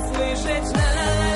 słyszeć nas.